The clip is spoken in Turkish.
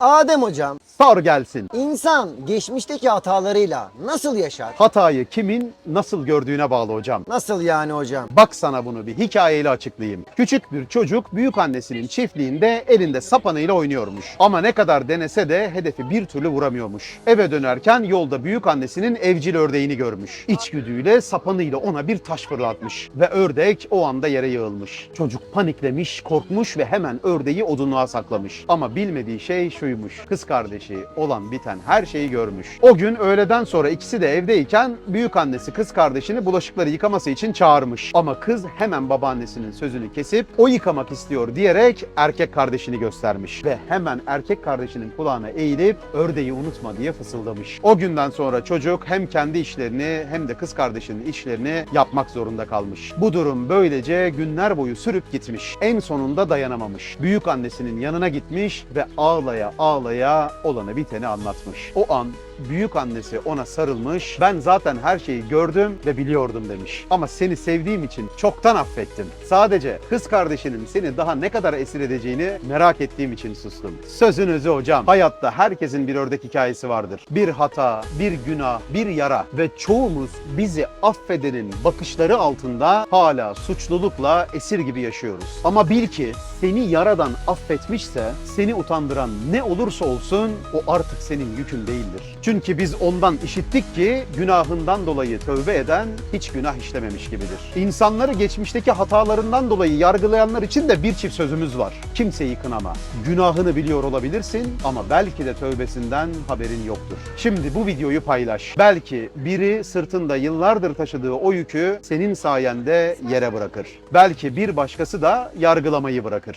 Adem hocam, Sor gelsin. insan geçmişteki hatalarıyla nasıl yaşar? Hatayı kimin nasıl gördüğüne bağlı hocam. Nasıl yani hocam? Bak sana bunu bir hikayeyle açıklayayım. Küçük bir çocuk büyük annesinin çiftliğinde elinde sapanıyla oynuyormuş. Ama ne kadar denese de hedefi bir türlü vuramıyormuş. Eve dönerken yolda büyük annesinin evcil ördeğini görmüş. İçgüdüyle sapanıyla ona bir taş fırlatmış ve ördek o anda yere yığılmış. Çocuk paniklemiş, korkmuş ve hemen ördeği odunluğa saklamış. Ama bilmediği şey şuymuş. Kız kardeşi olan biten her şeyi görmüş. O gün öğleden sonra ikisi de evdeyken büyük annesi kız kardeşini bulaşıkları yıkaması için çağırmış. Ama kız hemen babaannesinin sözünü kesip o yıkamak istiyor diyerek erkek kardeşini göstermiş. Ve hemen erkek kardeşinin kulağına eğilip ördeği unutma diye fısıldamış. O günden sonra çocuk hem kendi işlerini hem de kız kardeşinin işlerini yapmak zorunda kalmış. Bu durum böylece günler boyu sürüp gitmiş. En sonunda dayanamamış. Büyük annesinin yanına gitmiş ve ağlaya ağlaya olanı biteni anlatmış. O an büyük annesi ona sarılmış. Ben zaten her şeyi gördüm ve biliyordum demiş. Ama seni sevdiğim için çoktan affettim. Sadece kız kardeşinin seni daha ne kadar esir edeceğini merak ettiğim için sustum. Sözün özü hocam. Hayatta herkesin bir ördek hikayesi vardır. Bir hata, bir günah, bir yara ve çoğumuz bizi affedenin bakışları altında hala suçlulukla esir gibi yaşıyoruz. Ama bil ki seni yaradan affetmişse seni utandıran ne olursa olsun o artık senin yükün değildir. Çünkü biz ondan işittik ki günahından dolayı tövbe eden hiç günah işlememiş gibidir. İnsanları geçmişteki hatalarından dolayı yargılayanlar için de bir çift sözümüz var. Kimseyi kınama. Günahını biliyor olabilirsin ama belki de tövbesinden haberin yoktur. Şimdi bu videoyu paylaş. Belki biri sırtında yıllardır taşıdığı o yükü senin sayende yere bırakır. Belki bir başkası da yargılamayı bırakır.